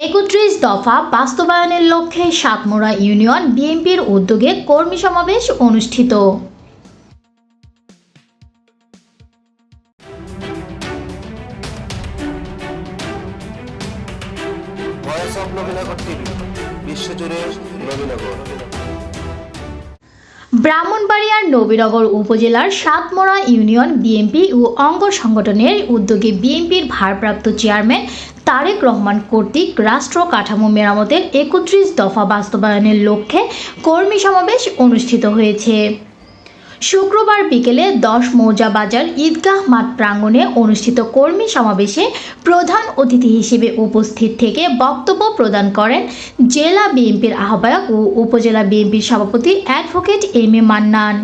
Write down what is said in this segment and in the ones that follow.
একত্রিশ দফা বাস্তবায়নের লক্ষ্যে সাতমোড়া ইউনিয়ন বিএনপির উদ্যোগে কর্মী সমাবেশ অনুষ্ঠিত। ব্রাহ্মণবাড়িয়ার নবীনগর উপজেলার সাতমোড়া ইউনিয়ন বিএনপি ও অঙ্গ সংগঠনের উদ্যোগে বিএনপির ভারপ্রাপ্ত চেয়ারম্যান তারেক রহমান কর্তৃক রাষ্ট্র কাঠামো মেরামতের একত্রিশ দফা বাস্তবায়নের লক্ষ্যে কর্মী সমাবেশ অনুষ্ঠিত হয়েছে। শুক্রবার বিকেলে দশ মৌজা বাজার ঈদগাহ মাঠ প্রাঙ্গণে অনুষ্ঠিত কর্মী সমাবেশে প্রধান অতিথি হিসেবে উপস্থিত থেকে বক্তব্য প্রদান করেন জেলা বিএনপির আহ্বায়ক ও উপজেলা বিএনপির সভাপতি অ্যাডভোকেট এম এ মান্নান।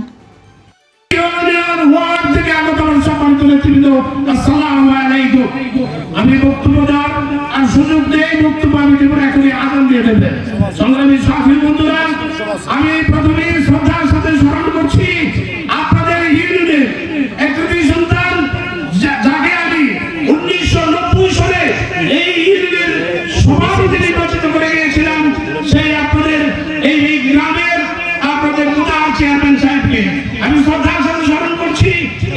আমি বক্তব্য দেওয়ার আর সুযোগ দেই বক্তব্য আমি দেবো এখনই আদান দিয়ে দেবে। সংগ্রামী সাথী বন্ধুরা, আমি প্রথমে শ্রদ্ধার সাথে স্মরণ আপনাদের মুদার চেয়ারম্যান সাহেবকে আমি শ্রদ্ধার সাথে স্মরণ করছি।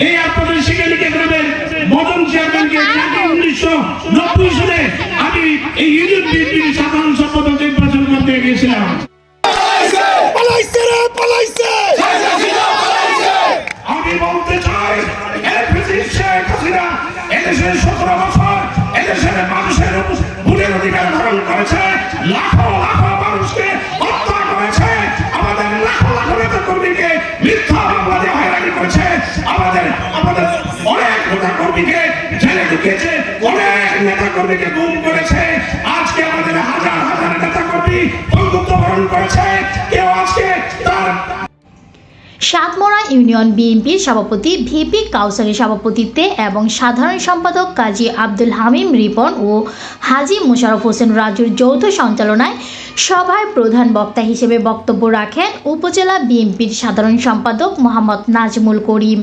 এই আপনাদের শিকারিকে গ্রামের মদন চেয়ারম্যানকে যাকে উনিশশো নব্বই সালে আমি এই ইউনিয়ন সাধারণ সম্পাদক নির্বাচন করতে গিয়েছিলাম। আমি বলতে চাই শেখ বছর এদেশের মানুষের ভোটের অধিকার ধারণ করেছে, লাখো মিথ্যা মামলাতে হয়রানি করছে। আমাদের আমাদের অনেক নেতা কর্মীকে জেলে ঢুকেছে অনেক নেতা কর্মীকে গুম করেছে। আজকে আমাদের হাজার হাজার নেতা কর্মী বন্ধুত্ব করেছে। কেউ আজকে সাতমোড়া ইউনিয়ন বিএনপির সভাপতি, ভিপি কাউসারের সভাপতিত্বে এবং সাধারণ সম্পাদক কাজী আব্দুল হামিম রিপন ও হাজি মোশারফ হোসেন রাজুর যৌথ সঞ্চালনায় সভায় প্রধান বক্তা হিসেবে বক্তব্য রাখেন উপজেলা বিএনপির সাধারণ সম্পাদক মোহাম্মদ নাজমুল করিম।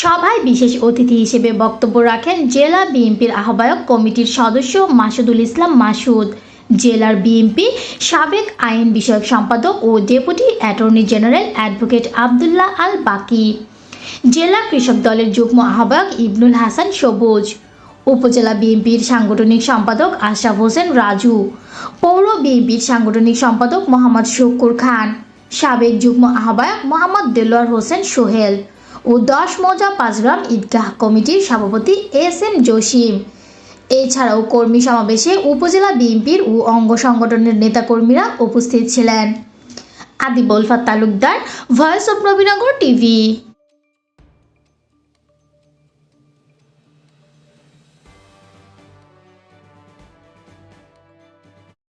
সভায় বিশেষ অতিথি হিসেবে বক্তব্য রাখেন জেলা বিএনপির আহ্বায়ক কমিটির সদস্য মাসুদুল ইসলাম মাসুদ। জেলার বিএনপি সাবেক আইন বিষয়ক সম্পাদক ও deputy attorney general advocate Abdullah Al Baki জেলা কৃষক দলের যুগ্ম আহ্বায়ক ইবনুল হাসান সবুজ। উপজেলা বিএনপির সাংগঠনিক সম্পাদক আশরাফ হোসেন রাজু। পৌর বিএনপির সাংগঠনিক সম্পাদক মোহাম্মদ শকুর খান। সাবেক যুগ্ম আহ্বায়ক মোহাম্মদ দেলোয়ার হোসেন সোহেল। ও দশ মৌজা পাঁচগ্রাম ঈদগাহ কমিটির সভাপতি এস এম জসিম। এছাড়াও কর্মী সমাবেশে উপজেলা বিএনপির ও অঙ্গ সংগঠনের নেতাকর্মীরা উপস্থিত ছিলেন। আদিবলফা Talukdar voice of Nabinagar TV